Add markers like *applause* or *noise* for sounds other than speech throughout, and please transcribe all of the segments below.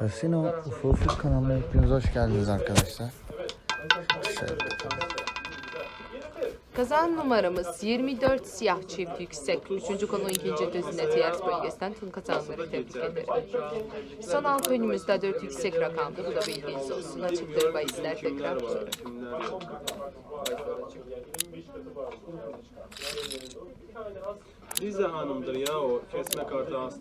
Casino Ufo Ufuk kanalına hepiniz hoş geldiniz arkadaşlar. Kazan numaramız 24 siyah çift yüksek. Üçüncü konu ikinci düzine Tiyers bölgesinden tüm kazanları tebrik ederim. Son alt önümüzde 4 yüksek rakamdı. Bu da bildiğiniz olsun. Açıktır bahisler tekrar buyurun. Lize Hanım'dır ya o kesme kartı as.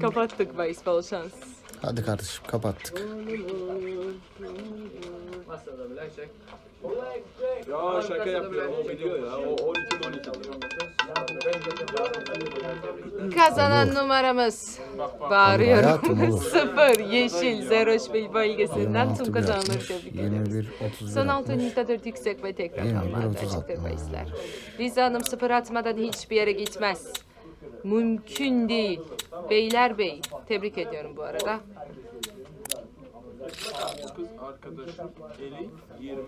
Kapattık bahis bol şans. Hadi kardeşim kapattık. Ya şaka yapıyorum o biliyor ya. O 12 12 Kazanan numaramız bağırıyorum. olur. *laughs* 0 yeşil Zeroşbil bölgesinden 26 tüm 60, tebrik ederim. 21 31 Son altı 60. önünüzde 4 yüksek ve tek Yirmi bir, rakamlarda otuz açıktır altı. bahisler. Liza Hanım sıfır atmadan hiçbir yere gitmez. Mümkün değil. Beyler Bey. Tebrik ediyorum bu arada. Kız arkadaşım eli 20.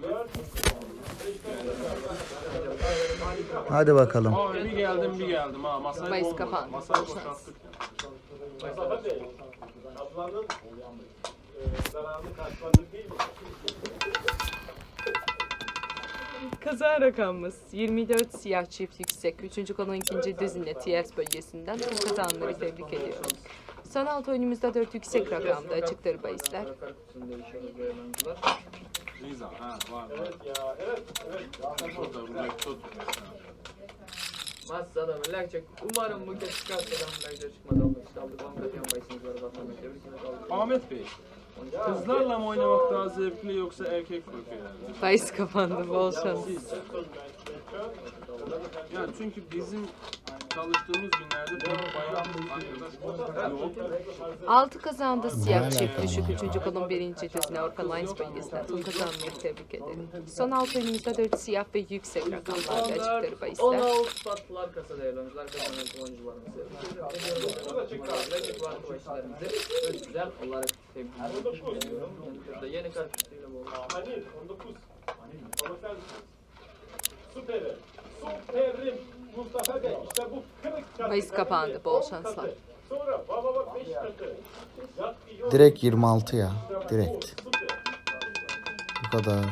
Hadi bakalım. Aa bir geldim bir geldim ha. Masayı boğmadım. kapandı. Masayı Boş boşalttık. Kaza rakamımız 24 siyah çift yüksek. Üçüncü konu ikinci düzinle Tiyers bölgesinden tüm kazanları tebrik ediyorum. Son altı oyunumuzda 4 yüksek rakamda açıktır bahisler. Liza ha var var. Burada Black Tut. Masada melekçe. Umarım bu kez çıkarsa melekçe çıkmadı olmak işte aldık. Onu da başınız var. Ederim. Ahmet Bey. Kızlarla mı oynamak daha zevkli yoksa erkek profillerle? Bahis kapandı bol şans. Yani çünkü bizim çalıştığımız günlerde pek bayan arkadaş yok. Altı kazandı siyah çift düşük. ama ya? Üçüncü konum birinci düzine Orkan Lines bölgesinden tüm kazanmayı tebrik ederim. Son altı oyunumuzda dört siyah ve yüksek rakamlarda açıktır bahisler. 16 patlar kasada oyuncular kazanan oyuncularımızı. Var arkadaşlarımızı özel olarak tebrik ediyorum. Yeni kartıyla bu. Halil 19. Ama sen süperim. Süperim. Mustafa Bey işte bu kırık katı. Bahis kapandı, bol şanslar. Sonra baba bak 5 katı. Direkt 26 ya. Direkt. Bu kadar.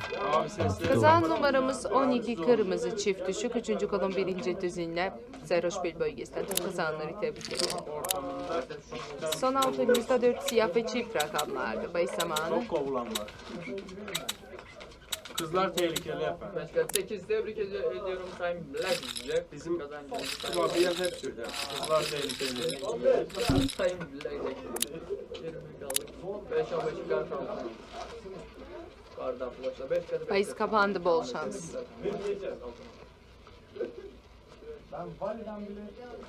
Kazan numaramız 12 kırmızı çift düşük. Üçüncü kolon birinci düzinle Zeroşbil bölgesinden tüm kazanları tebrik ediyorum. Son altı oyunumuzda dört siyah ve çift rakamlardı. Bahis zamanı. çok kovulan var. Kızlar tehlikeli efendim. Başka 8 tebrik edi- ediyorum Sayın Blackjack. Bizim kazancımız hep söyler. Kızlar tehlikeli. Sayın Blackjack. 20 kaldık. 5'e 5 kart aldık. Kardan başla 5 kere 5 Bahis kapandı bol şans. Ben validen bile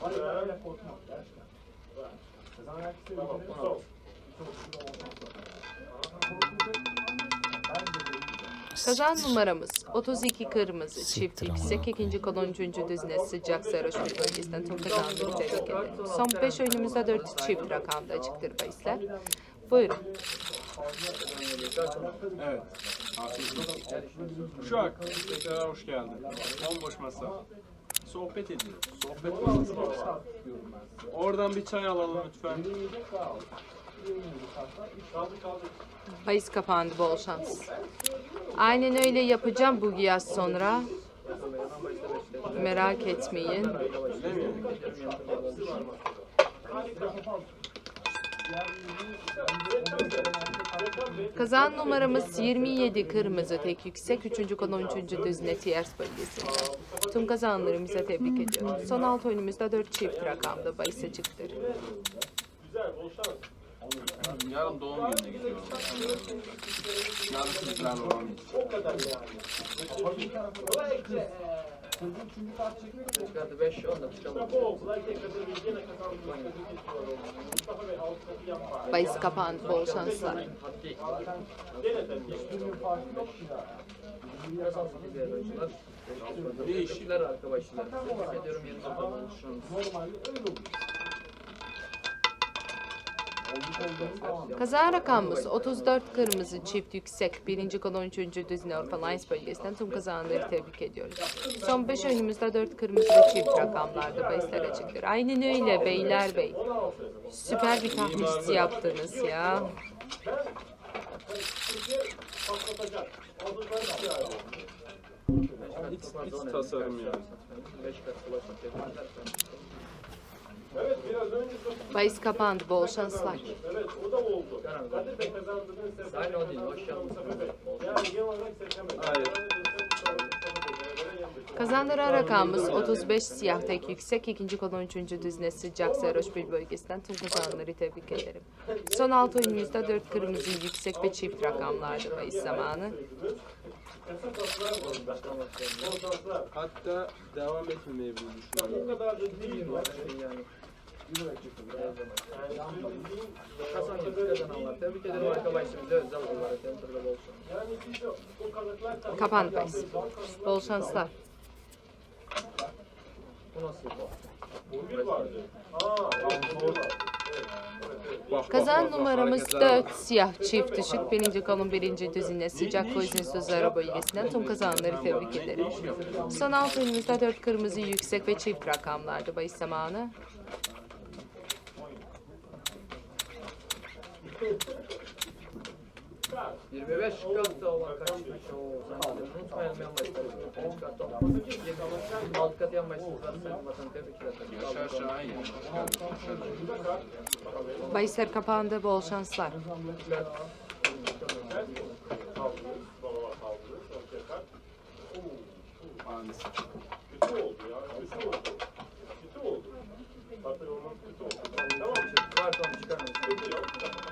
validen bile korkmam gerçekten. Kazan herkese tamam, tamam. Kazan numaramız 32 kırmızı çift yüksek ikinci kolon üçüncü düzine sıcak Zeroşbil bölgesinden tüm kazanları tebrik ederim. Son 5 oyunumuzda 4 çift rakamda açıktır bahisler. Buyurun. Evet. An tekrar hoş geldin. Bomboş masa. Sohbet ediyoruz. Sohbet masası. Oradan bir çay alalım lütfen. Bahis kapandı bol şans. Aynen öyle yapacağım bu yaz sonra. Merak etmeyin. Kazan numaramız 27 kırmızı tek yüksek. Üçüncü konu 13. düzine Tiyers bölgesi. Tüm kazanlarımıza tebrik ediyorum. Son altı oyunumuzda 4 çift rakamda bahis açıktır. Yarın doğum gününe gidiyorum. Yarın kızlarla olamayız. Çıkardı 5 10 da çıkalım. Bahis kapandı bol şanslar. Oyuncular. Teşekkürler arkadaşlar. Tebrik ediyorum yeni zamanın şansı. Kazan rakamımız 34 kırmızı çift yüksek. Birinci konu 13. Düzine Avrupa Lions bölgesinden tüm kazananları tebrik ediyoruz. Son 5 oyunumuzda 4 kırmızı çift rakamlarda bahisler açıktır. Aynen öyle beyler bey. Süper bir tahminisi yaptınız ya. X, X tasarım yani. 5 kat ulaşma tebrikler. Evet biraz önce Bahis kapandı. Bol şanslar. evet o da oldu. Kadir Bey kazandığınız sefer. Sadece o değil, hoş geldin. Yani genel olarak seçemedim. Hayır. Kazandıran rakamımız 35 siyah tek yüksek. ikinci konu 13. düzine sıcak sarhoş bir bölgesinden tüm kazananları tebrik ederim. Son 6 oyunumuzda 4 kırmızı yüksek ve çift rakamlardı bahis zamanı. Hatta devam etmemeyi düşünüyorum. Bu kadar da değil mi? Yani. Hasan. Center'da bol şanslar. Kazan numaramız hareketlere 4 siyah çift düşük. Birinci kolun birinci düzine sıcak Koizin Sözleri bölgesinden tüm kazananları tebrik ederim. Son 6 oyunumuzda 4 kırmızı yüksek ve çift rakamlardı bahis zamanı. 25 katta olan kaçmış o sen de unutmayalım yan başları. 25 katta olan. 26 kat yan başları vatan tebrikler. Yaşar Şahin. Bahisler kapandı. Bol şanslar. Aynısı. Kötü oldu ya. Kötü oldu. Kötü oldu. Zaten olmaz kötü oldu. Tamam. Karton çıkarmayın.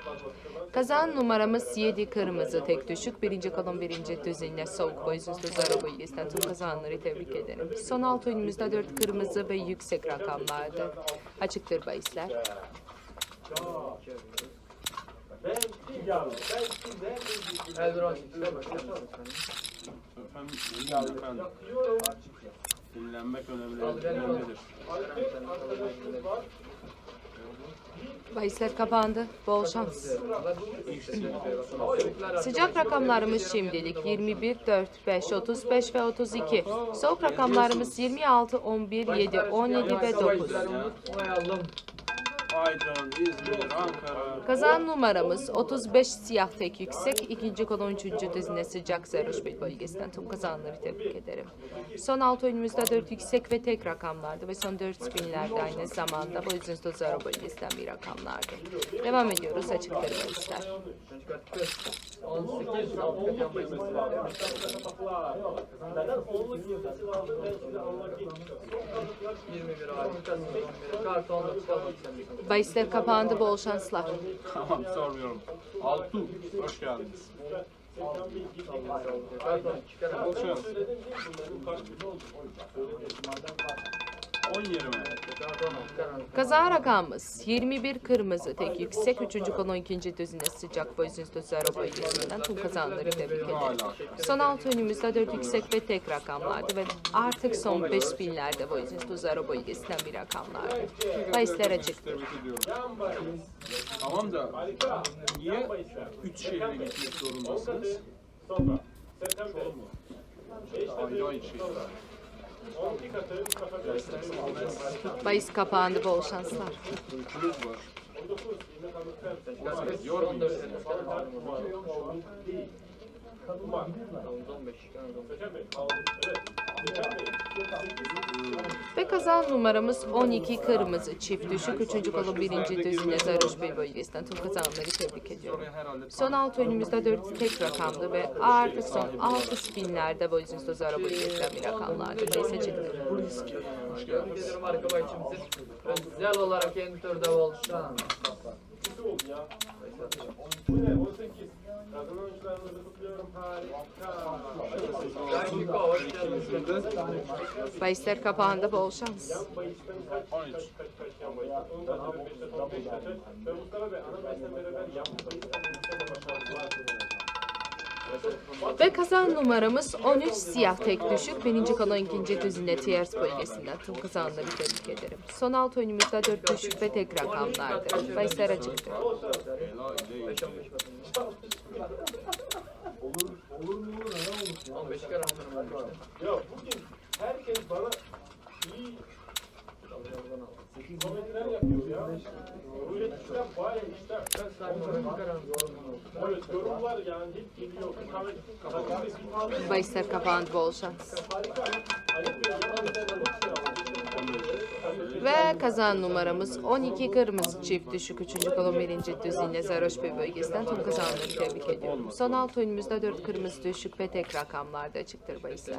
Kazan numaramız 7 kırmızı tek düşük. Birinci kolon birinci düzine soğuk Sözleri bölgesinden tüm kazananları tebrik ederim. Son 6 oyunumuzda 4 kırmızı ve yüksek rakamlardı. Açıktır bahisler. Başlayalım. Efendim, efendim. Dinlenmek önemli, önemlidir. Bahisler kapandı. Bol şans. Sıcak rakamlarımız şimdilik 21, 4, 5, 35 ve 32. Soğuk rakamlarımız 26, 11, 7, 17 ve 9. Aydın, İzmir, Ankara. Kazan numaramız 35 siyah tek yüksek. ikinci konu 13. düzine sıcak Zeroş bir bölgesinden tüm kazananları tebrik ederim. Son 6 oyunumuzda 4 yüksek ve tek rakamlardı ve son 4 spinlerde aynı zamanda bu yüzden de Zero bölgesinden bir rakamlardı. Devam ediyoruz açık bahisler. 18 altı kat yan başları var. Neden onluk yıldızı aldım ben size anlatayım. 21 abi. Kasım 11. Kartonla çıkalım. Bahisler kapandı bol şanslar. Tamam sormuyorum. Altu, hoş geldiniz. Bol şans. 10 yerime. Karton çıkaralım. Kaza rakamımız 21 kırmızı tek yüksek. 3. konu 2. düzine sıcak bu yüzden de Zero bölgesinden tüm kazananları tebrik ederim. Son 6 önümüzde 4 yüksek ve tek rakamlardı ve artık son 5 binlerde bu yüzden de Zero bölgesinden bir rakamlardı. Bahisler açıktır. Tamam da niye 3 şehre gitmek zorundasınız? Sonra. Ayrı ayrı şey. Bahis kapandı bol şanslar. Uykunuz var. 19 yine kanıtlar. Yormayın. 14 Değil. Kadınlar. 15 çıkaralım. Seçen Bey. Aldım. Evet. Seçen Bey. Ve kazan numaramız 12 kırmızı çift düşük. 3. kolu 1. düzine Zaroş bir bölgesinden tüm kazananları tebrik ediyorum. Son 6 önümüzde 4 tek rakamdı ve artık son 6 spinlerde de Zaro bölgesinden bir rakamlardı. Bahis açıktır. hoş geldiniz. özel olarak ne? 18. Kadın oyuncularımızı kutluyorum. Harika. Bahisler kapandı bol şans. Bayıştan kaç 13. kaç kaç kaç yan bayış. 10 katı ve 5'te son 5 katı. Ve Mustafa Bey ana baştan beraber yan bayıştan yüksek başarılar. Ve kazan numaramız 13 siyah tek düşük. Birinci kalan ikinci düzine Tiers bölgesinden tüm kazanları tebrik ederim. Son altı oyunumuzda 4 düşük ve tek rakamlardır. Bahisler açıktır. 5-15 bakın. 15 kere antrenman işte. Ya bugün herkes bana iyi komediler yapıyor ya. Rulet işler bayağı işler. Ben Evet yorumlar yani hep geliyor. Bahisler kapandı bol şans. Ve kazan numaramız 12 kırmızı çift düşük 3. kolon 1. düzine Zaroşbey bölgesinden tüm kazanları tebrik ediyorum. Son altı oyunumuzda 4 kırmızı düşük ve tek rakamlarda açıktır bahisler.